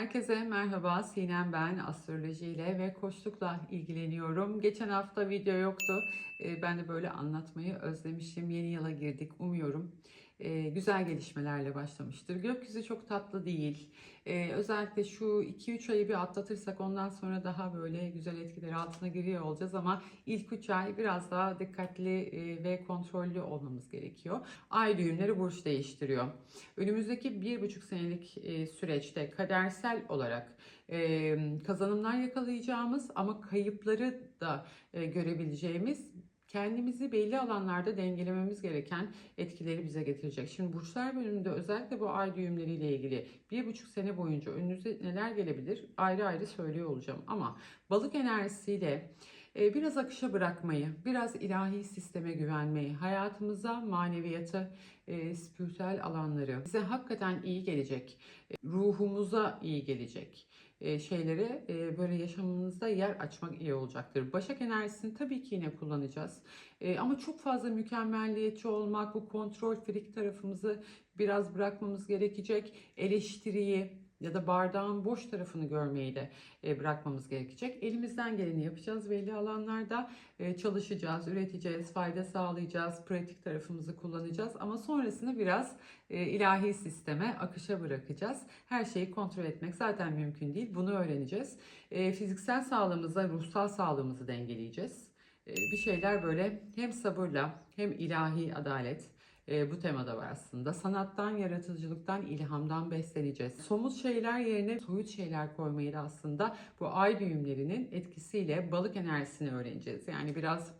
Herkese merhaba. Sinem ben. Astrolojiyle ve koçlukla ilgileniyorum. Geçen hafta video yoktu. Ee, Ben de böyle anlatmayı özlemişim. Yeni yıla girdik. Umuyorum e, güzel gelişmelerle başlamıştır. Gökyüzü çok tatlı değil. Ee, Özellikle şu 2-3 ayı bir atlatırsak ondan sonra daha böyle güzel etkiler altına giriyor olacağız ama ilk 3 ay biraz daha dikkatli e, ve kontrollü olmamız gerekiyor. Ay düğümleri burç değiştiriyor. Önümüzdeki bir buçuk senelik e, süreçte kadersel olarak e, kazanımlar yakalayacağımız ama kayıpları da e, görebileceğimiz kendimizi belli alanlarda dengelememiz gereken etkileri bize getirecek. Şimdi burçlar bölümünde özellikle bu ay düğümleriyle ilgili bir buçuk sene boyunca önünüze neler gelebilir ayrı ayrı söylüyor olacağım. Ama balık enerjisiyle e, biraz akışa bırakmayı, biraz ilahi sisteme güvenmeyi, hayatımıza maneviyatı, e, spiritüel alanları bize hakikaten iyi gelecek, e, ruhumuza iyi gelecek şeylere e, böyle yaşamımızda yer açmak iyi olacaktır. Başak enerjisini tabii ki yine kullanacağız. E, ama çok fazla mükemmelliyetçi olmak, bu kontrol frik tarafımızı biraz bırakmamız gerekecek. Eleştiriyi ya da bardağın boş tarafını görmeyi de e, bırakmamız gerekecek. Elimizden geleni yapacağız belli alanlarda. E, çalışacağız, üreteceğiz, fayda sağlayacağız, pratik tarafımızı kullanacağız. Ama sonrasında biraz e, ilahi sisteme, akışa bırakacağız. Her şeyi kontrol etmek zaten mümkün değil. Bunu öğreneceğiz. Fiziksel sağlığımızla ruhsal sağlığımızı dengeleyeceğiz. Bir şeyler böyle hem sabırla hem ilahi adalet e, bu temada var aslında. Sanattan, yaratıcılıktan, ilhamdan besleneceğiz. Somut şeyler yerine soyut şeyler koymayı da aslında bu ay düğümlerinin etkisiyle balık enerjisini öğreneceğiz. Yani biraz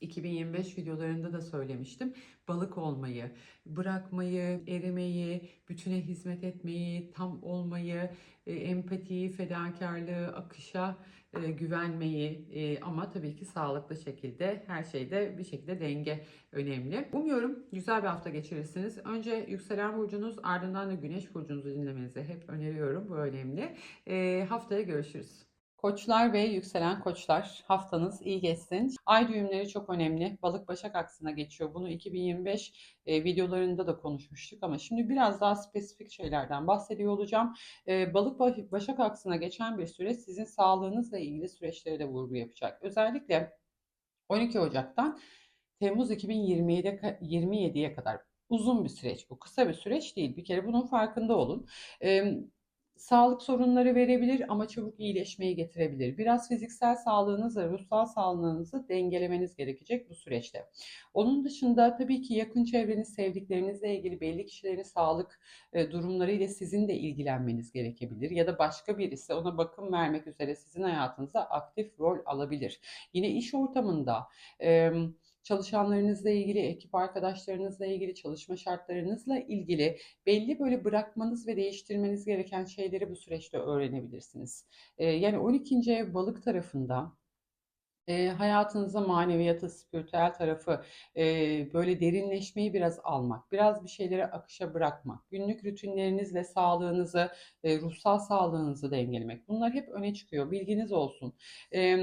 2025 videolarında da söylemiştim. Balık olmayı, bırakmayı, erimeyi, bütüne hizmet etmeyi, tam olmayı, e, empatiyi, fedakarlığı, akışa e, güvenmeyi e, ama tabii ki sağlıklı şekilde her şeyde bir şekilde denge önemli. Umuyorum güzel bir hafta geçirirsiniz. Önce yükselen burcunuz ardından da güneş burcunuzu dinlemenizi hep öneriyorum. Bu önemli. Haftaya görüşürüz. Koçlar ve yükselen koçlar haftanız iyi geçsin. Ay düğümleri çok önemli. Balık Başak aksına geçiyor. Bunu 2025 e, videolarında da konuşmuştuk ama şimdi biraz daha spesifik şeylerden bahsediyor olacağım. E, Balık Baş- Başak aksına geçen bir süreç sizin sağlığınızla ilgili süreçlere de vurgu yapacak. Özellikle 12 Ocak'tan Temmuz 2027'ye ka- 27'ye kadar uzun bir süreç bu. Kısa bir süreç değil. Bir kere bunun farkında olun. E, sağlık sorunları verebilir ama çabuk iyileşmeyi getirebilir. Biraz fiziksel sağlığınızla ruhsal sağlığınızı dengelemeniz gerekecek bu süreçte. Onun dışında tabii ki yakın çevreniz, sevdiklerinizle ilgili belli kişilerin sağlık e, durumlarıyla sizin de ilgilenmeniz gerekebilir ya da başka birisi ona bakım vermek üzere sizin hayatınıza aktif rol alabilir. Yine iş ortamında e, çalışanlarınızla ilgili, ekip arkadaşlarınızla ilgili, çalışma şartlarınızla ilgili belli böyle bırakmanız ve değiştirmeniz gereken şeyleri bu süreçte öğrenebilirsiniz. Yani 12. ev balık tarafında e, hayatınıza maneviyatı, spiritüel tarafı, e, böyle derinleşmeyi biraz almak, biraz bir şeyleri akışa bırakmak, günlük rutinlerinizle sağlığınızı, e, ruhsal sağlığınızı dengelemek. Bunlar hep öne çıkıyor. Bilginiz olsun. E,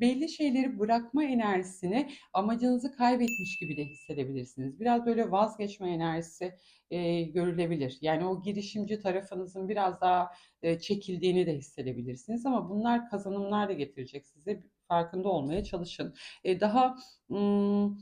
belli şeyleri bırakma enerjisini amacınızı kaybetmiş gibi de hissedebilirsiniz. Biraz böyle vazgeçme enerjisi e, görülebilir. Yani o girişimci tarafınızın biraz daha e, çekildiğini de hissedebilirsiniz ama bunlar kazanımlar da getirecek size farkında olmaya çalışın. E, daha ım,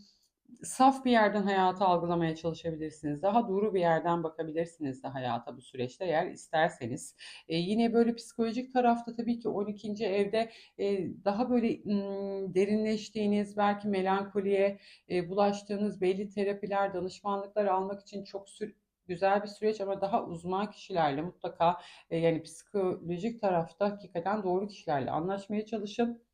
saf bir yerden hayatı algılamaya çalışabilirsiniz. Daha duru bir yerden bakabilirsiniz de hayata bu süreçte eğer isterseniz. E, yine böyle psikolojik tarafta tabii ki 12. evde e, daha böyle ım, derinleştiğiniz, belki melankoliye e, bulaştığınız belli terapiler, danışmanlıklar almak için çok sür güzel bir süreç ama daha uzman kişilerle mutlaka e, yani psikolojik tarafta hakikaten doğru kişilerle anlaşmaya çalışın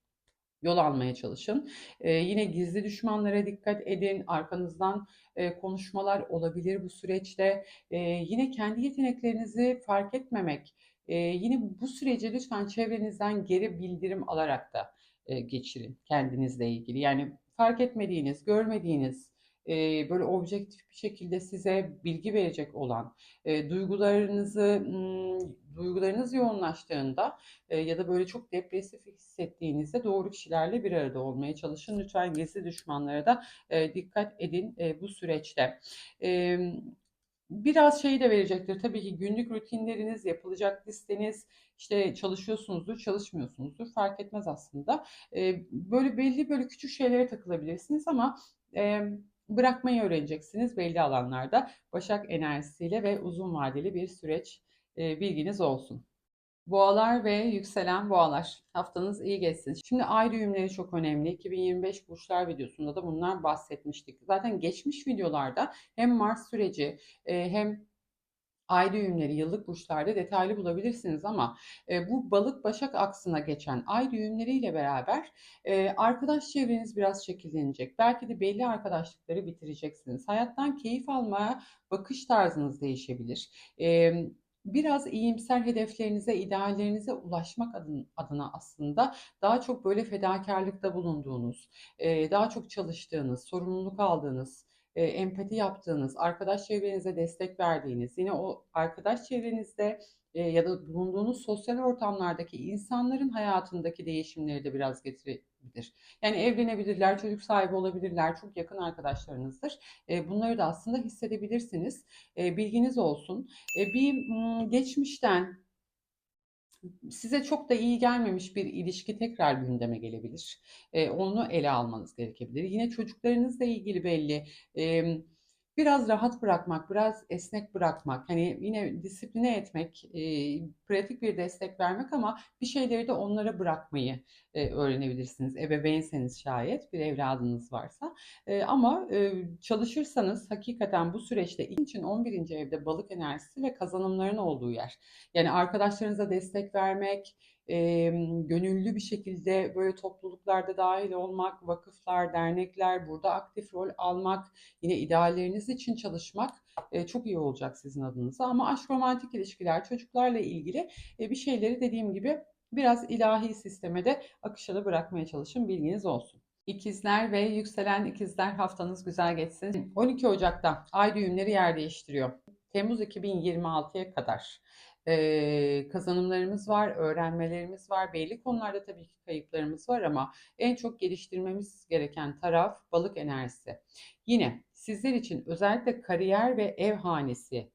yol almaya çalışın. Ee, yine gizli düşmanlara dikkat edin. Arkanızdan e, konuşmalar olabilir bu süreçte. Ee, yine kendi yeteneklerinizi fark etmemek. Ee, yine bu süreci lütfen çevrenizden geri bildirim alarak da e, geçirin kendinizle ilgili. Yani fark etmediğiniz, görmediğiniz, e, böyle objektif bir şekilde size bilgi verecek olan, e, duygularınızı, duygularınız yoğunlaştığında e, ya da böyle çok depresif hissettiğinizde doğru kişilerle bir arada olmaya çalışın. Lütfen gizli düşmanlara da e, dikkat edin e, bu süreçte. E, biraz şey de verecektir. Tabii ki günlük rutinleriniz, yapılacak listeniz, işte çalışıyorsunuzdur, çalışmıyorsunuzdur fark etmez aslında. Eee, böyle belli böyle küçük şeylere takılabilirsiniz ama emm, bırakmayı öğreneceksiniz belli alanlarda. Başak enerjisiyle ve uzun vadeli bir süreç, eee, bilginiz olsun. Boğalar ve yükselen boğalar. Haftanız iyi geçsin. Şimdi ay düğümleri çok önemli. 2025 burçlar videosunda da bunlar bahsetmiştik. Zaten geçmiş videolarda hem Mars süreci e, hem ay düğümleri yıllık burçlarda detaylı bulabilirsiniz ama e, bu balık başak aksına geçen ay düğümleriyle beraber e, arkadaş çevreniz biraz şekillenecek. Belki de belli arkadaşlıkları bitireceksiniz. Hayattan keyif almaya bakış tarzınız değişebilir. E, biraz iyimser hedeflerinize, ideallerinize ulaşmak adına aslında daha çok böyle fedakarlıkta bulunduğunuz, e, daha çok çalıştığınız, sorumluluk aldığınız, e, empati yaptığınız, arkadaş çevrenize destek verdiğiniz, yine o arkadaş çevrenizde e, ya da bulunduğunuz sosyal ortamlardaki insanların hayatındaki değişimleri de biraz getirebilir. Yani evlenebilirler, çocuk sahibi olabilirler, çok yakın arkadaşlarınızdır. E, bunları da aslında hissedebilirsiniz. E, bilginiz olsun. E, bir geçmişten size çok da iyi gelmemiş bir ilişki tekrar gündeme gelebilir. E, onu ele almanız gerekebilir. Yine çocuklarınızla ilgili belli e, biraz rahat bırakmak, biraz esnek bırakmak, hani yine disipline etmek, e, pratik bir destek vermek ama bir şeyleri de onlara bırakmayı e, öğrenebilirsiniz. Ebeveynseniz şayet bir evladınız varsa. E, ama e, çalışırsanız hakikaten bu süreçte için 11. evde balık enerjisi ve kazanımların olduğu yer. Yani arkadaşlarınıza destek vermek, e, gönüllü bir şekilde böyle topluluklarda dahil olmak, vakıflar, dernekler, burada aktif rol almak, yine idealleriniz için çalışmak e, çok iyi olacak sizin adınıza. Ama aşk romantik ilişkiler, çocuklarla ilgili e, bir şeyleri dediğim gibi biraz ilahi sisteme de akışa bırakmaya çalışın bilginiz olsun. İkizler ve yükselen ikizler haftanız güzel geçsin. 12 Ocak'ta ay düğümleri yer değiştiriyor. Temmuz 2026'ya kadar e, kazanımlarımız var, öğrenmelerimiz var. Belli konularda tabii ki kayıplarımız var ama en çok geliştirmemiz gereken taraf balık enerjisi. Yine sizler için özellikle kariyer ve ev hanesi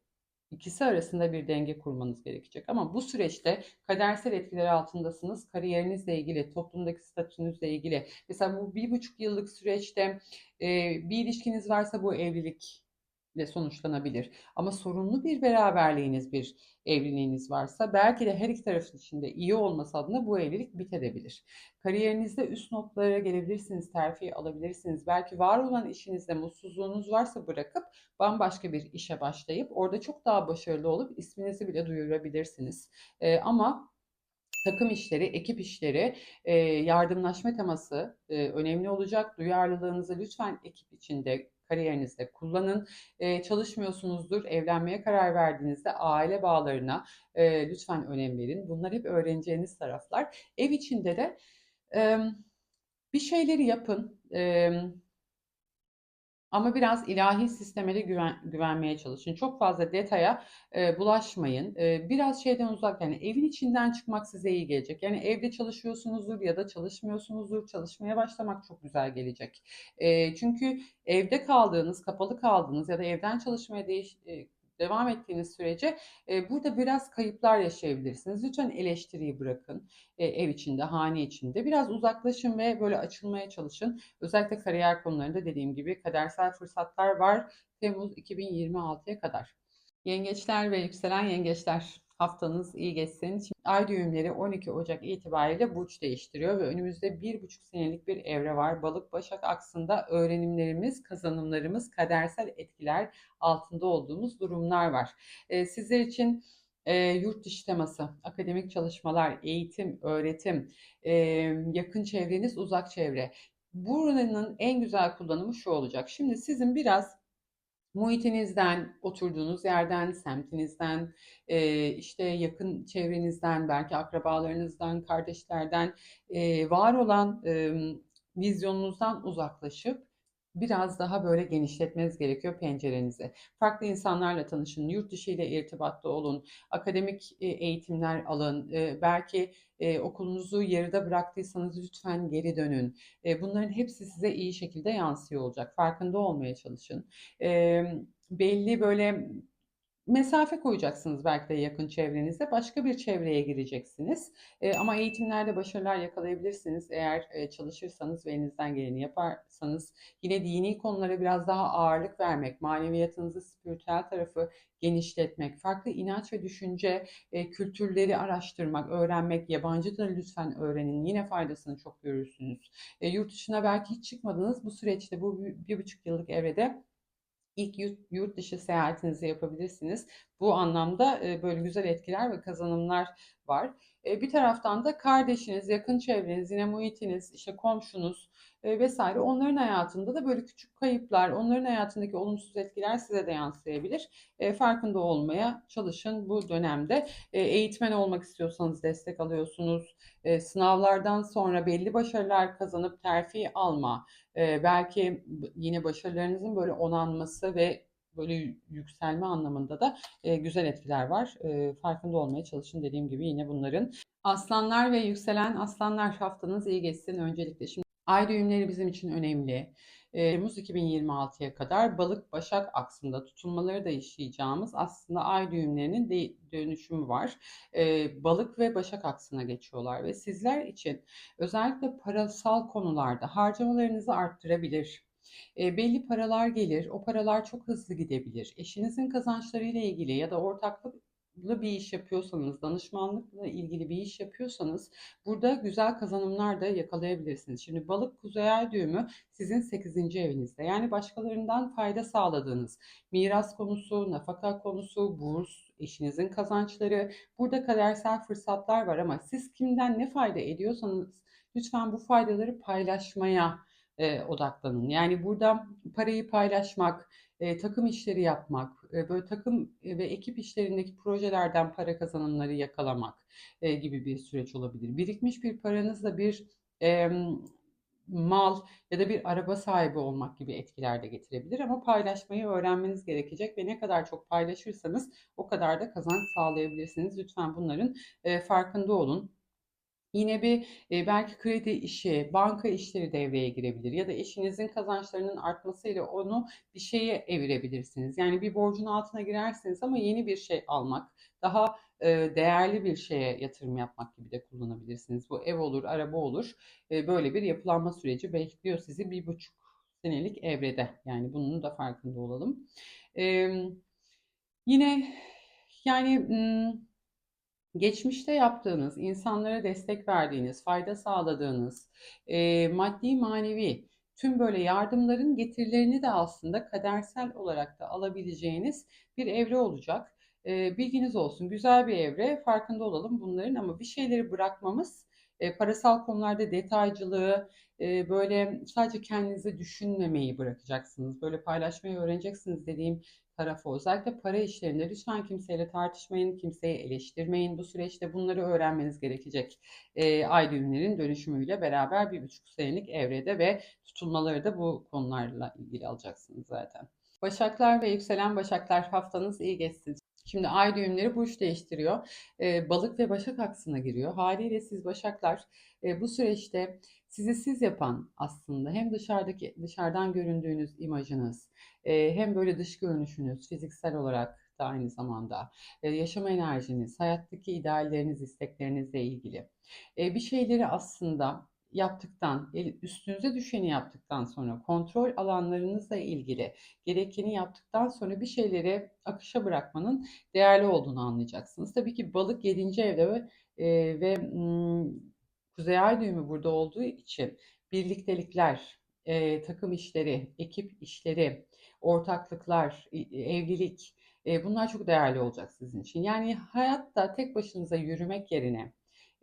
ikisi arasında bir denge kurmanız gerekecek. Ama bu süreçte kadersel etkiler altındasınız. Kariyerinizle ilgili, toplumdaki statünüzle ilgili. Mesela bu bir buçuk yıllık süreçte e, bir ilişkiniz varsa bu evlilik ile sonuçlanabilir. Ama sorunlu bir beraberliğiniz, bir evliliğiniz varsa belki de her iki tarafın içinde iyi olması adına bu evlilik bitebilir. Kariyerinizde üst notlara gelebilirsiniz, terfi alabilirsiniz. Belki var olan işinizde mutsuzluğunuz varsa bırakıp bambaşka bir işe başlayıp orada çok daha başarılı olup isminizi bile duyurabilirsiniz. Ee, ama takım işleri, ekip işleri, e, yardımlaşma teması e, önemli olacak. Duyarlılığınızı lütfen ekip içinde kariyerinizde kullanın. E, çalışmıyorsunuzdur, evlenmeye karar verdiğinizde aile bağlarına e, lütfen önem verin. Bunlar hep öğreneceğiniz taraflar. Ev içinde de e, bir şeyleri yapın. E, ama biraz ilahi sisteme de güven, güvenmeye çalışın. Çok fazla detaya e, bulaşmayın. E, biraz şeyden uzak yani evin içinden çıkmak size iyi gelecek. Yani evde çalışıyorsunuzdur ya da çalışmıyorsunuzdur. Çalışmaya başlamak çok güzel gelecek. E, çünkü evde kaldığınız, kapalı kaldığınız ya da evden çalışmaya değiş, e, devam ettiğiniz sürece e, burada biraz kayıplar yaşayabilirsiniz. Lütfen eleştiriyi bırakın e, ev içinde, hane içinde. Biraz uzaklaşın ve böyle açılmaya çalışın. Özellikle kariyer konularında dediğim gibi kadersel fırsatlar var Temmuz 2026'ya kadar. Yengeçler ve yükselen yengeçler haftanız iyi geçsin. Şimdi ay düğümleri 12 Ocak itibariyle burç değiştiriyor ve önümüzde bir buçuk senelik bir evre var. Balık Başak aksında öğrenimlerimiz, kazanımlarımız, kadersel etkiler altında olduğumuz durumlar var. Ee, sizler için e, yurt dışı teması, akademik çalışmalar, eğitim, öğretim, e, yakın çevreniz, uzak çevre. Buranın en güzel kullanımı şu olacak. Şimdi sizin biraz muhitinizden, oturduğunuz yerden, semtinizden, işte yakın çevrenizden, belki akrabalarınızdan, kardeşlerden var olan vizyonunuzdan uzaklaşıp biraz daha böyle genişletmeniz gerekiyor pencerenizi. Farklı insanlarla tanışın, yurt dışı ile irtibatta olun, akademik eğitimler alın, belki okulunuzu yarıda bıraktıysanız lütfen geri dönün. bunların hepsi size iyi şekilde yansıyor olacak. Farkında olmaya çalışın. belli böyle mesafe koyacaksınız belki de yakın çevrenizde. Başka bir çevreye gireceksiniz. E, ama eğitimlerde başarılar yakalayabilirsiniz. Eğer e, çalışırsanız ve elinizden geleni yaparsanız yine dini konulara biraz daha ağırlık vermek, maneviyatınızı, spiritüel tarafı genişletmek, farklı inanç ve düşünce e, kültürleri araştırmak, öğrenmek, yabancı da lütfen öğrenin. Yine faydasını çok görürsünüz. E, yurt dışına belki hiç çıkmadınız. Bu süreçte bu bir, bir buçuk yıllık evrede ilk yurt, yurt dışı seyahatinizi yapabilirsiniz. Bu anlamda böyle güzel etkiler ve kazanımlar var. E, bir taraftan da kardeşiniz, yakın çevreniz, yine muhitiniz, işte komşunuz e, vesaire onların hayatında da böyle küçük kayıplar, onların hayatındaki olumsuz etkiler size de yansıyabilir. E, farkında olmaya çalışın bu dönemde. Eğitmen olmak istiyorsanız destek alıyorsunuz. Sınavlardan sonra belli başarılar kazanıp terfi alma, belki yine başarılarınızın böyle onanması ve böyle yükselme anlamında da e, güzel etkiler var. E, farkında olmaya çalışın dediğim gibi yine bunların. Aslanlar ve yükselen aslanlar haftanız iyi geçsin öncelikle. Şimdi ay düğümleri bizim için önemli. Temmuz 2026'ya kadar balık başak aksında tutulmaları da işleyeceğimiz aslında ay düğümlerinin de dönüşümü var. balık ve başak aksına geçiyorlar ve sizler için özellikle parasal konularda harcamalarınızı arttırabilir e, belli paralar gelir. O paralar çok hızlı gidebilir. Eşinizin kazançlarıyla ilgili ya da ortaklık bir iş yapıyorsanız, danışmanlıkla ilgili bir iş yapıyorsanız burada güzel kazanımlar da yakalayabilirsiniz. Şimdi balık kuzey ay düğümü sizin 8. evinizde. Yani başkalarından fayda sağladığınız miras konusu, nafaka konusu, burs, eşinizin kazançları. Burada kadersel fırsatlar var ama siz kimden ne fayda ediyorsanız lütfen bu faydaları paylaşmaya e, odaklanın. Yani burada parayı paylaşmak, e, takım işleri yapmak, e, böyle takım ve ekip işlerindeki projelerden para kazanımları yakalamak e, gibi bir süreç olabilir. Birikmiş bir paranızla bir e, mal ya da bir araba sahibi olmak gibi etkiler de getirebilir ama paylaşmayı öğrenmeniz gerekecek ve ne kadar çok paylaşırsanız o kadar da kazanç sağlayabilirsiniz. Lütfen bunların e, farkında olun. Yine bir e, belki kredi işi, banka işleri devreye girebilir ya da eşinizin kazançlarının artmasıyla onu bir şeye evirebilirsiniz. Yani bir borcun altına girersiniz ama yeni bir şey almak, daha e, değerli bir şeye yatırım yapmak gibi de kullanabilirsiniz. Bu ev olur, araba olur. E, böyle bir yapılanma süreci bekliyor sizi bir buçuk senelik evrede. Yani bunun da farkında olalım. E, yine yani... Geçmişte yaptığınız, insanlara destek verdiğiniz, fayda sağladığınız, e, maddi manevi tüm böyle yardımların getirilerini de aslında kadersel olarak da alabileceğiniz bir evre olacak. E, bilginiz olsun. Güzel bir evre. Farkında olalım bunların ama bir şeyleri bırakmamız e, parasal konularda detaycılığı, e, böyle sadece kendinizi düşünmemeyi bırakacaksınız. Böyle paylaşmayı öğreneceksiniz dediğim tarafı özellikle para işlerinde lütfen kimseyle tartışmayın, kimseyi eleştirmeyin. Bu süreçte bunları öğrenmeniz gerekecek. E, ay düğümlerin dönüşümüyle beraber bir buçuk senelik evrede ve tutulmaları da bu konularla ilgili alacaksınız zaten. Başaklar ve yükselen başaklar haftanız iyi geçsin. Şimdi ay düğümleri burç değiştiriyor. E, balık ve başak aksına giriyor. Haliyle siz başaklar e, bu süreçte sizi siz yapan aslında hem dışarıdaki dışarıdan göründüğünüz imajınız e, hem böyle dış görünüşünüz fiziksel olarak da aynı zamanda e, yaşam enerjiniz, hayattaki idealleriniz, isteklerinizle ilgili e, bir şeyleri aslında yaptıktan, üstünüze düşeni yaptıktan sonra, kontrol alanlarınızla ilgili gerekeni yaptıktan sonra bir şeyleri akışa bırakmanın değerli olduğunu anlayacaksınız. Tabii ki balık 7. evde ve, e, ve Kuzey Ay düğümü burada olduğu için birliktelikler, e, takım işleri, ekip işleri, ortaklıklar, evlilik e, bunlar çok değerli olacak sizin için. Yani hayatta tek başınıza yürümek yerine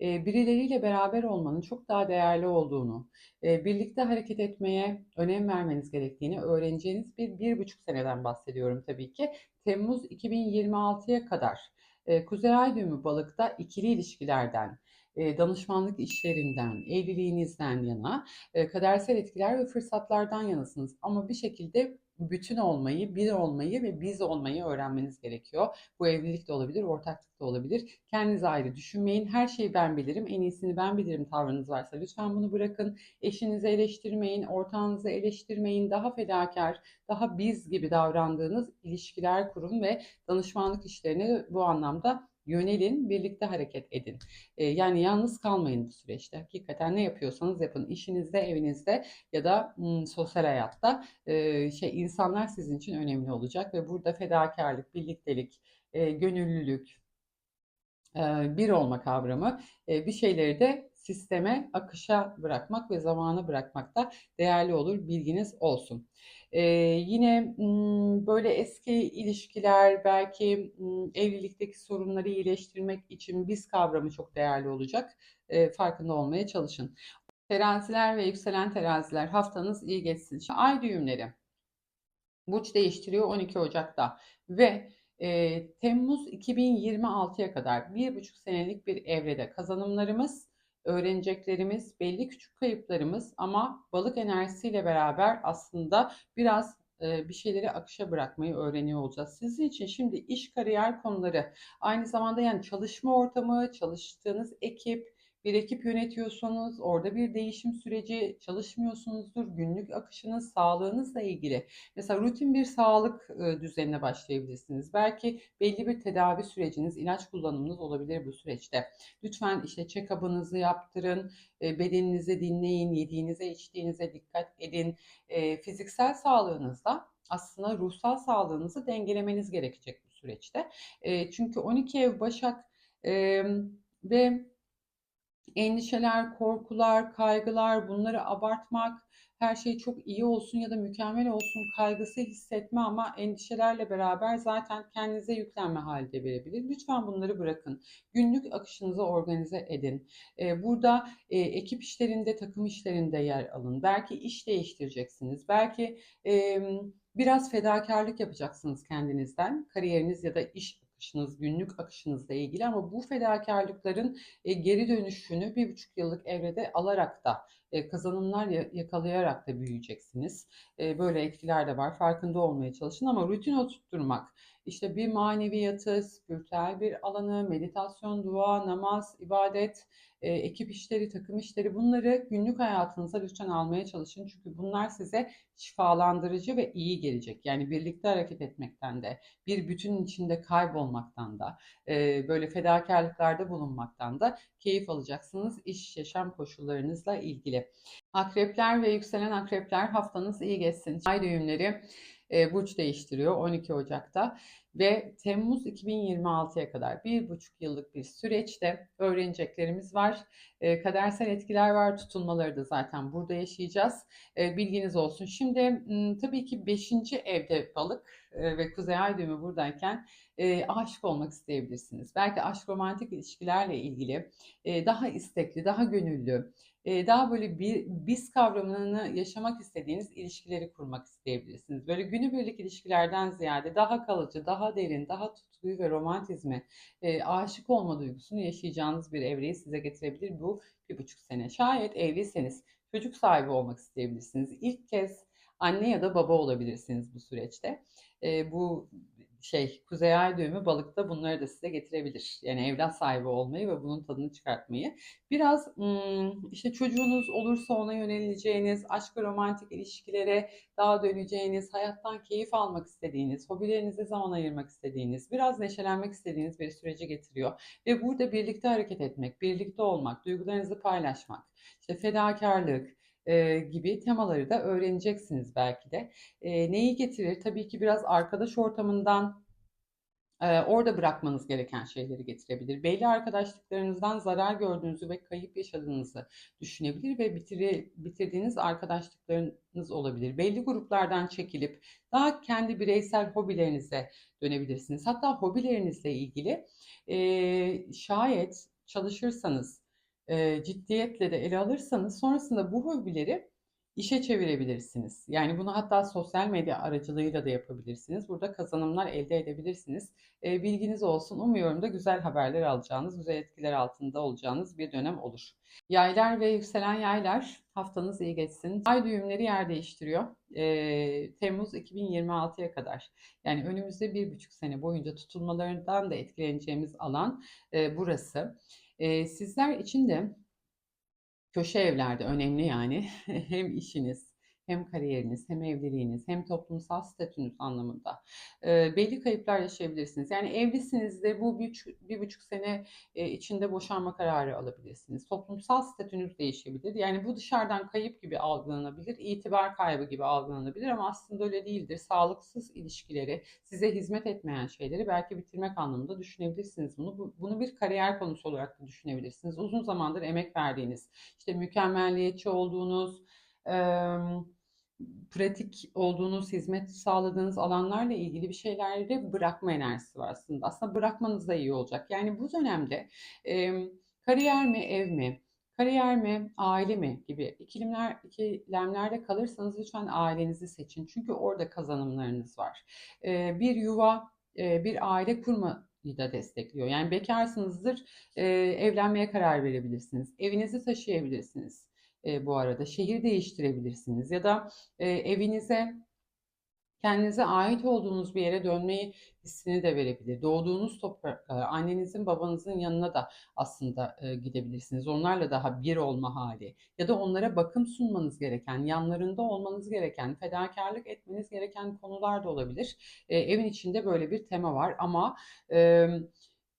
e, birileriyle beraber olmanın çok daha değerli olduğunu, e, birlikte hareket etmeye önem vermeniz gerektiğini öğreneceğiniz bir, bir buçuk seneden bahsediyorum tabii ki. Temmuz 2026'ya kadar e, Kuzey Ay düğümü balıkta ikili ilişkilerden, danışmanlık işlerinden, evliliğinizden yana kadersel etkiler ve fırsatlardan yanasınız. Ama bir şekilde bütün olmayı, bir olmayı ve biz olmayı öğrenmeniz gerekiyor. Bu evlilik de olabilir, ortaklık da olabilir. Kendinizi ayrı düşünmeyin. Her şeyi ben bilirim, en iyisini ben bilirim tavrınız varsa lütfen bunu bırakın. Eşinizi eleştirmeyin, ortağınızı eleştirmeyin. Daha fedakar, daha biz gibi davrandığınız ilişkiler kurun ve danışmanlık işlerine bu anlamda yönelin, birlikte hareket edin. E, yani yalnız kalmayın bu süreçte. Hakikaten ne yapıyorsanız yapın. İşinizde, evinizde ya da m, sosyal hayatta e, şey insanlar sizin için önemli olacak ve burada fedakarlık, birliktelik, e, gönüllülük, e, bir olma kavramı e, bir şeyleri de sisteme, akışa bırakmak ve zamana bırakmak da değerli olur. Bilginiz olsun. Ee, yine böyle eski ilişkiler belki evlilikteki sorunları iyileştirmek için biz kavramı çok değerli olacak. Ee, farkında olmaya çalışın. Teraziler ve yükselen teraziler haftanız iyi geçsin. Ay düğümleri burç değiştiriyor 12 Ocak'ta ve e, Temmuz 2026'ya kadar bir buçuk senelik bir evrede kazanımlarımız öğreneceklerimiz, belli küçük kayıplarımız ama balık enerjisiyle beraber aslında biraz e, bir şeyleri akışa bırakmayı öğreniyor olacağız. Sizin için şimdi iş kariyer konuları aynı zamanda yani çalışma ortamı, çalıştığınız ekip, bir ekip yönetiyorsunuz, orada bir değişim süreci çalışmıyorsunuzdur, günlük akışınız, sağlığınızla ilgili. Mesela rutin bir sağlık e, düzenine başlayabilirsiniz. Belki belli bir tedavi süreciniz, ilaç kullanımınız olabilir bu süreçte. Lütfen işte check-up'ınızı yaptırın, e, bedeninizi dinleyin, yediğinize, içtiğinize dikkat edin. E, fiziksel sağlığınızda aslında ruhsal sağlığınızı dengelemeniz gerekecek bu süreçte. Çünkü 12 ev Başak ve endişeler, korkular, kaygılar bunları abartmak, her şey çok iyi olsun ya da mükemmel olsun kaygısı hissetme ama endişelerle beraber zaten kendinize yüklenme halde verebilir. Lütfen bunları bırakın. Günlük akışınızı organize edin. Ee, burada e, ekip işlerinde, takım işlerinde yer alın. Belki iş değiştireceksiniz. Belki e, biraz fedakarlık yapacaksınız kendinizden. Kariyeriniz ya da iş akışınız, günlük akışınızla ilgili ama bu fedakarlıkların e, geri dönüşünü bir buçuk yıllık evrede alarak da e, kazanımlar yakalayarak da büyüyeceksiniz. E, böyle etkiler de var. Farkında olmaya çalışın ama rutin oturtturmak, işte bir maneviyatı, spiritüel bir alanı, meditasyon, dua, namaz, ibadet, e, ekip işleri, takım işleri bunları günlük hayatınıza lütfen almaya çalışın. Çünkü bunlar size şifalandırıcı ve iyi gelecek. Yani birlikte hareket etmekten de, bir bütünün içinde kaybolmaktan da, e, böyle fedakarlıklarda bulunmaktan da keyif alacaksınız iş yaşam koşullarınızla ilgili. Akrepler ve yükselen akrepler haftanız iyi geçsin. Ay düğümleri e, burç değiştiriyor 12 Ocak'ta ve Temmuz 2026'ya kadar bir buçuk yıllık bir süreçte öğreneceklerimiz var. E, kadersel etkiler var, tutulmaları da zaten burada yaşayacağız. E, bilginiz olsun. Şimdi tabii ki 5. evde balık e, ve Kuzey Ay düğümü buradayken e, aşık olmak isteyebilirsiniz. Belki aşk romantik ilişkilerle ilgili e, daha istekli, daha gönüllü, daha böyle bir biz kavramını yaşamak istediğiniz ilişkileri kurmak isteyebilirsiniz. Böyle günübirlik ilişkilerden ziyade daha kalıcı, daha derin, daha tutkuyu ve romantizmi, e, aşık olma duygusunu yaşayacağınız bir evreyi size getirebilir bu bir buçuk sene. Şayet evliyseniz çocuk sahibi olmak isteyebilirsiniz. İlk kez anne ya da baba olabilirsiniz bu süreçte. E, bu şey Kuzey Ay düğümü balıkta bunları da size getirebilir. Yani evlat sahibi olmayı ve bunun tadını çıkartmayı. Biraz işte çocuğunuz olursa ona yöneleceğiniz, aşk ve romantik ilişkilere daha döneceğiniz, hayattan keyif almak istediğiniz, hobilerinize zaman ayırmak istediğiniz, biraz neşelenmek istediğiniz bir süreci getiriyor. Ve burada birlikte hareket etmek, birlikte olmak, duygularınızı paylaşmak, işte fedakarlık, e, gibi temaları da öğreneceksiniz belki de. E, neyi getirir? Tabii ki biraz arkadaş ortamından e, orada bırakmanız gereken şeyleri getirebilir. Belli arkadaşlıklarınızdan zarar gördüğünüzü ve kayıp yaşadığınızı düşünebilir ve bitiri, bitirdiğiniz arkadaşlıklarınız olabilir. Belli gruplardan çekilip daha kendi bireysel hobilerinize dönebilirsiniz. Hatta hobilerinizle ilgili e, şayet çalışırsanız e, ciddiyetle de ele alırsanız sonrasında bu hobileri işe çevirebilirsiniz. Yani bunu hatta sosyal medya aracılığıyla da yapabilirsiniz. Burada kazanımlar elde edebilirsiniz. E, bilginiz olsun. Umuyorum da güzel haberler alacağınız, güzel etkiler altında olacağınız bir dönem olur. Yaylar ve yükselen yaylar haftanız iyi geçsin. Ay düğümleri yer değiştiriyor. E, Temmuz 2026'ya kadar. Yani önümüzde bir buçuk sene boyunca tutulmalarından da etkileneceğimiz alan e, burası. E, sizler için de köşe evlerde önemli yani. hem işiniz, hem kariyeriniz, hem evliliğiniz, hem toplumsal statünüz anlamında e, belli kayıplar yaşayabilirsiniz. Yani evlisiniz de bu bir, bir buçuk sene e, içinde boşanma kararı alabilirsiniz. Toplumsal statünüz değişebilir. Yani bu dışarıdan kayıp gibi algılanabilir, itibar kaybı gibi algılanabilir ama aslında öyle değildir. Sağlıksız ilişkileri, size hizmet etmeyen şeyleri belki bitirmek anlamında düşünebilirsiniz bunu. Bunu bir kariyer konusu olarak da düşünebilirsiniz. Uzun zamandır emek verdiğiniz, işte mükemmelliyetçi olduğunuz, pratik olduğunuz, hizmet sağladığınız alanlarla ilgili bir şeyleri bırakma enerjisi var aslında. Aslında bırakmanız da iyi olacak. Yani bu dönemde kariyer mi, ev mi, kariyer mi, aile mi gibi ikilimler, ikilemlerde kalırsanız lütfen ailenizi seçin. Çünkü orada kazanımlarınız var. bir yuva, bir aile kurma da destekliyor. Yani bekarsınızdır, evlenmeye karar verebilirsiniz. Evinizi taşıyabilirsiniz e, bu arada. Şehir değiştirebilirsiniz ya da e, evinize kendinize ait olduğunuz bir yere dönmeyi hissini de verebilir. Doğduğunuz topraklara, annenizin, babanızın yanına da aslında e, gidebilirsiniz. Onlarla daha bir olma hali ya da onlara bakım sunmanız gereken, yanlarında olmanız gereken, fedakarlık etmeniz gereken konular da olabilir. E, evin içinde böyle bir tema var ama e,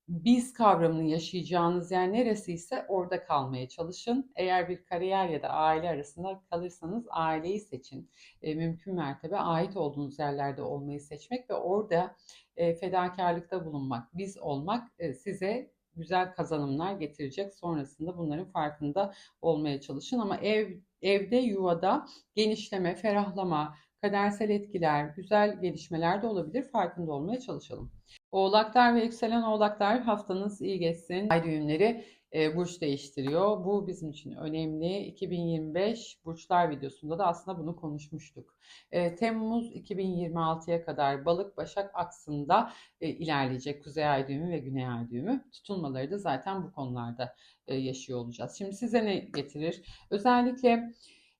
biz kavramını yaşayacağınız yer neresiyse orada kalmaya çalışın. Eğer bir kariyer ya da aile arasında kalırsanız aileyi seçin. E, mümkün mertebe ait olduğunuz yerlerde olmayı seçmek ve orada e, fedakarlıkta bulunmak, biz olmak e, size güzel kazanımlar getirecek. Sonrasında bunların farkında olmaya çalışın ama ev evde yuvada genişleme, ferahlama, kadersel etkiler, güzel gelişmeler de olabilir. Farkında olmaya çalışalım. Oğlaklar ve yükselen oğlaklar haftanız iyi geçsin. Ay düğümleri e, burç değiştiriyor. Bu bizim için önemli. 2025 burçlar videosunda da aslında bunu konuşmuştuk. E, Temmuz 2026'ya kadar balık başak aksında e, ilerleyecek kuzey ay düğümü ve güney ay düğümü. Tutulmaları da zaten bu konularda e, yaşıyor olacağız. Şimdi size ne getirir? Özellikle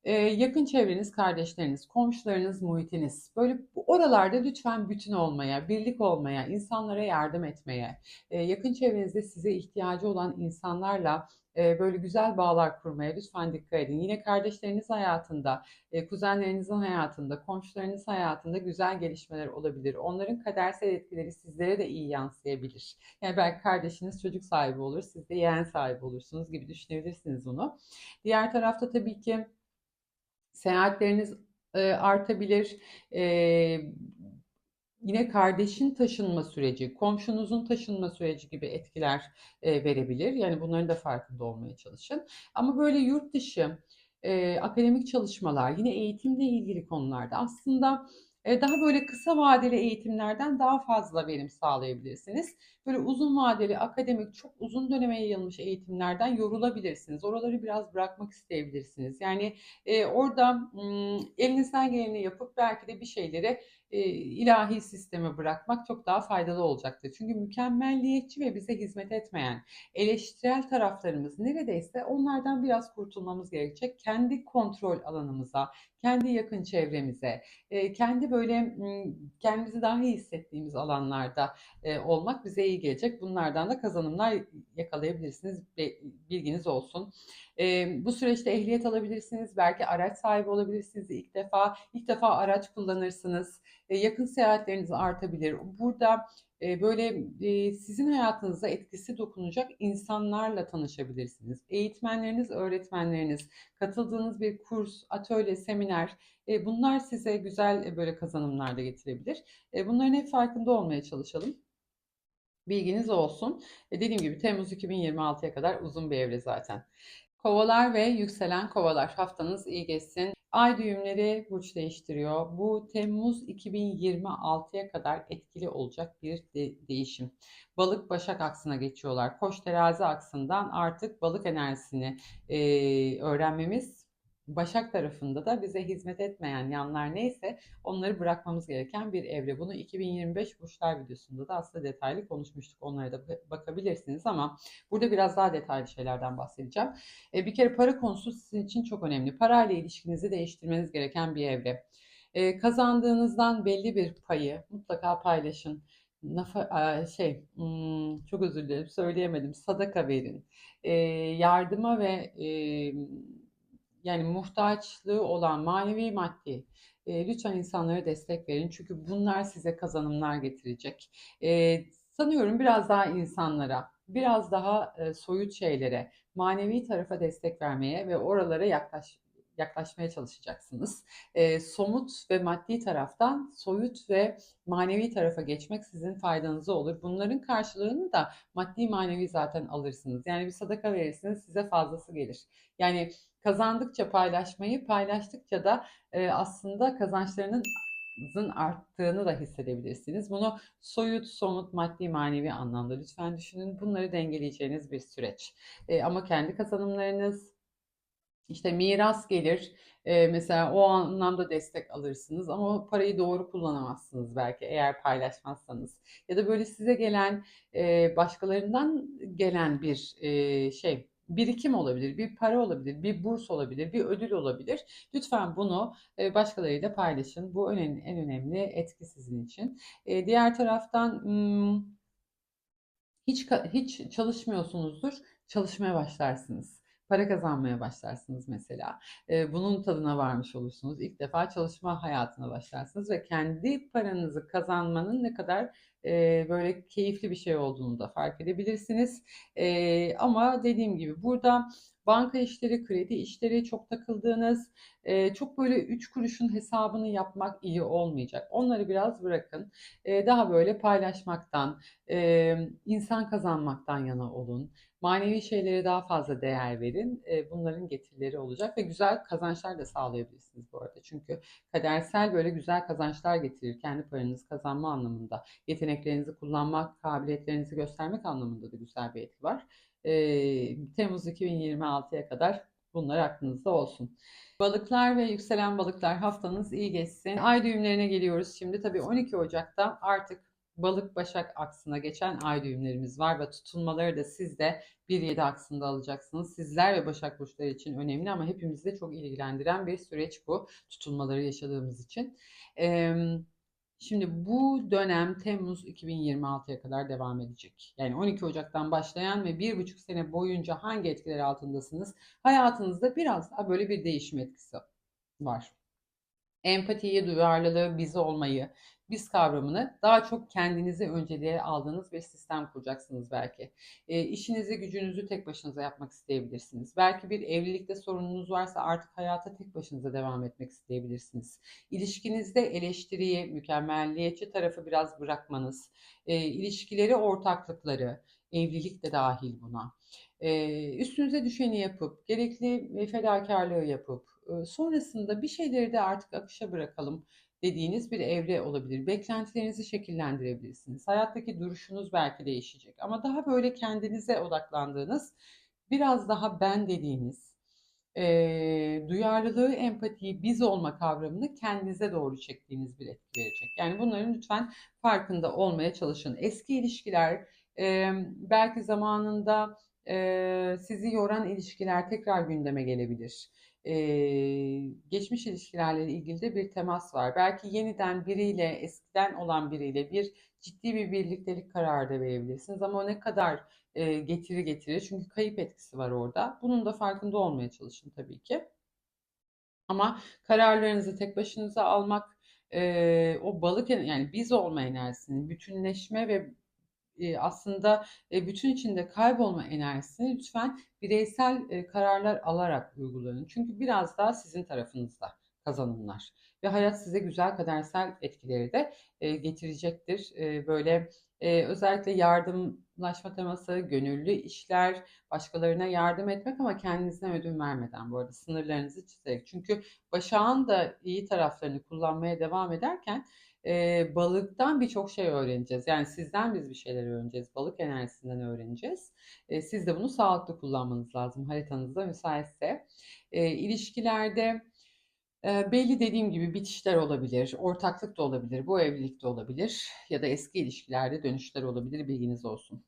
ee, yakın çevreniz, kardeşleriniz, komşularınız, muhitiniz. Böyle oralarda lütfen bütün olmaya, birlik olmaya, insanlara yardım etmeye, e, yakın çevrenizde size ihtiyacı olan insanlarla e, böyle güzel bağlar kurmaya lütfen dikkat edin. Yine kardeşleriniz hayatında, e, kuzenlerinizin hayatında, komşularınız hayatında güzel gelişmeler olabilir. Onların kadersel etkileri sizlere de iyi yansıyabilir. Yani belki kardeşiniz çocuk sahibi olur, siz de yeğen sahibi olursunuz gibi düşünebilirsiniz bunu. Diğer tarafta tabii ki seyahatleriniz e, artabilir. E, yine kardeşin taşınma süreci, komşunuzun taşınma süreci gibi etkiler e, verebilir. Yani bunların da farkında olmaya çalışın. Ama böyle yurt dışı e, akademik çalışmalar, yine eğitimle ilgili konularda aslında e, daha böyle kısa vadeli eğitimlerden daha fazla verim sağlayabilirsiniz. Böyle uzun vadeli akademik çok uzun döneme yayılmış eğitimlerden yorulabilirsiniz. Oraları biraz bırakmak isteyebilirsiniz. Yani e, orada m, elinizden geleni yapıp belki de bir şeyleri e, ilahi sisteme bırakmak çok daha faydalı olacaktır. Çünkü mükemmelliyetçi ve bize hizmet etmeyen eleştirel taraflarımız neredeyse onlardan biraz kurtulmamız gerekecek. Kendi kontrol alanımıza, kendi yakın çevremize, e, kendi böyle kendimizi daha iyi hissettiğimiz alanlarda e, olmak bize iyi gelecek. Bunlardan da kazanımlar yakalayabilirsiniz. Bilginiz olsun. E, bu süreçte ehliyet alabilirsiniz. Belki araç sahibi olabilirsiniz. İlk defa ilk defa araç kullanırsınız. E, yakın seyahatleriniz artabilir. Burada e, böyle e, sizin hayatınıza etkisi dokunacak insanlarla tanışabilirsiniz. Eğitmenleriniz, öğretmenleriniz, katıldığınız bir kurs, atölye, seminer e, bunlar size güzel e, böyle kazanımlar da getirebilir. E, bunların hep farkında olmaya çalışalım. Bilginiz olsun. E, dediğim gibi Temmuz 2026'ya kadar uzun bir evre zaten. Kovalar ve yükselen kovalar haftanız iyi geçsin. Ay düğümleri burç değiştiriyor. Bu Temmuz 2026'ya kadar etkili olacak bir de- değişim. Balık Başak aksına geçiyorlar. Koç terazi aksından artık balık enerjisini e, öğrenmemiz Başak tarafında da bize hizmet etmeyen yanlar neyse onları bırakmamız gereken bir evre. Bunu 2025 burçlar videosunda da aslında detaylı konuşmuştuk. Onlara da bakabilirsiniz ama burada biraz daha detaylı şeylerden bahsedeceğim. E, bir kere para konusu sizin için çok önemli. Parayla ilişkinizi değiştirmeniz gereken bir evre. E, kazandığınızdan belli bir payı mutlaka paylaşın. Nafa, şey hmm, çok özür dilerim söyleyemedim sadaka verin e, yardıma ve e, yani muhtaçlığı olan manevi maddi e, lütfen insanlara destek verin. Çünkü bunlar size kazanımlar getirecek. E, sanıyorum biraz daha insanlara, biraz daha e, soyut şeylere, manevi tarafa destek vermeye ve oralara yaklaş, yaklaşmaya çalışacaksınız. E, somut ve maddi taraftan soyut ve manevi tarafa geçmek sizin faydanıza olur. Bunların karşılığını da maddi manevi zaten alırsınız. Yani bir sadaka verirsiniz size fazlası gelir. Yani kazandıkça paylaşmayı, paylaştıkça da e, aslında kazançlarının arttığını da hissedebilirsiniz. Bunu soyut, somut, maddi, manevi anlamda lütfen düşünün. Bunları dengeleyeceğiniz bir süreç. E, ama kendi kazanımlarınız, işte miras gelir. E, mesela o anlamda destek alırsınız ama parayı doğru kullanamazsınız belki eğer paylaşmazsanız. Ya da böyle size gelen e, başkalarından gelen bir e, şey birikim olabilir, bir para olabilir, bir burs olabilir, bir ödül olabilir. Lütfen bunu e, başkalarıyla paylaşın. Bu önemli, en önemli etki sizin için. E, diğer taraftan hmm, hiç hiç çalışmıyorsunuzdur, çalışmaya başlarsınız para kazanmaya başlarsınız mesela. E, bunun tadına varmış olursunuz. İlk defa çalışma hayatına başlarsınız ve kendi paranızı kazanmanın ne kadar e, böyle keyifli bir şey olduğunu da fark edebilirsiniz. E, ama dediğim gibi burada banka işleri, kredi işleri çok takıldığınız, e, çok böyle üç kuruşun hesabını yapmak iyi olmayacak. Onları biraz bırakın. E, daha böyle paylaşmaktan, e, insan kazanmaktan yana olun. Manevi şeylere daha fazla değer verin. E, bunların getirileri olacak ve güzel kazançlar da sağlayabilirsiniz bu arada. Çünkü kadersel böyle güzel kazançlar getirir. Kendi paranızı kazanma anlamında, yeteneklerinizi kullanmak, kabiliyetlerinizi göstermek anlamında da güzel bir etki var. E, Temmuz 2026'ya kadar bunlar aklınızda olsun. Balıklar ve yükselen balıklar haftanız iyi geçsin. Ay düğümlerine geliyoruz şimdi. Tabii 12 Ocak'ta artık balık başak aksına geçen ay düğümlerimiz var ve tutulmaları da siz de 1-7 aksında alacaksınız. Sizler ve başak burçları için önemli ama hepimizi de çok ilgilendiren bir süreç bu tutulmaları yaşadığımız için. Şimdi bu dönem Temmuz 2026'ya kadar devam edecek. Yani 12 Ocak'tan başlayan ve bir buçuk sene boyunca hangi etkiler altındasınız? Hayatınızda biraz daha böyle bir değişim etkisi var. Empatiyi, duyarlılığı, bizi olmayı, biz kavramını daha çok kendinizi önceliğe aldığınız bir sistem kuracaksınız belki. E, işinizi, gücünüzü tek başınıza yapmak isteyebilirsiniz. Belki bir evlilikte sorununuz varsa artık hayata tek başınıza devam etmek isteyebilirsiniz. İlişkinizde eleştiriyi, mükemmelliyetçi tarafı biraz bırakmanız, e, ilişkileri, ortaklıkları, evlilik de dahil buna. E, üstünüze düşeni yapıp, gerekli fedakarlığı yapıp, e, sonrasında bir şeyleri de artık akışa bırakalım dediğiniz bir evre olabilir. Beklentilerinizi şekillendirebilirsiniz. Hayattaki duruşunuz belki değişecek ama daha böyle kendinize odaklandığınız, biraz daha ben dediğiniz, e, duyarlılığı, empatiyi, biz olma kavramını kendinize doğru çektiğiniz bir etki verecek. Yani bunların lütfen farkında olmaya çalışın. Eski ilişkiler, e, belki zamanında e, sizi yoran ilişkiler tekrar gündeme gelebilir ee, geçmiş ilişkilerle ilgili de bir temas var. Belki yeniden biriyle, eskiden olan biriyle bir ciddi bir birliktelik kararı da verebilirsiniz. Ama o ne kadar e, getiri getirir? Çünkü kayıp etkisi var orada. Bunun da farkında olmaya çalışın tabii ki. Ama kararlarınızı tek başınıza almak, e, o balık yani biz olma enerjisinin bütünleşme ve e, aslında bütün içinde kaybolma enerjisini lütfen bireysel kararlar alarak uygulayın. Çünkü biraz daha sizin tarafınızda kazanımlar ve hayat size güzel kadersel etkileri de getirecektir. Böyle özellikle yardımlaşma teması, gönüllü işler, başkalarına yardım etmek ama kendinize ödün vermeden bu arada sınırlarınızı çizerek. Çünkü Başak'ın da iyi taraflarını kullanmaya devam ederken e, balıktan birçok şey öğreneceğiz. Yani sizden biz bir şeyler öğreneceğiz. Balık enerjisinden öğreneceğiz. E, siz de bunu sağlıklı kullanmanız lazım haritanızda müsaitse. E, ilişkilerde e, belli dediğim gibi bitişler olabilir, ortaklık da olabilir, bu evlilik de olabilir ya da eski ilişkilerde dönüşler olabilir bilginiz olsun.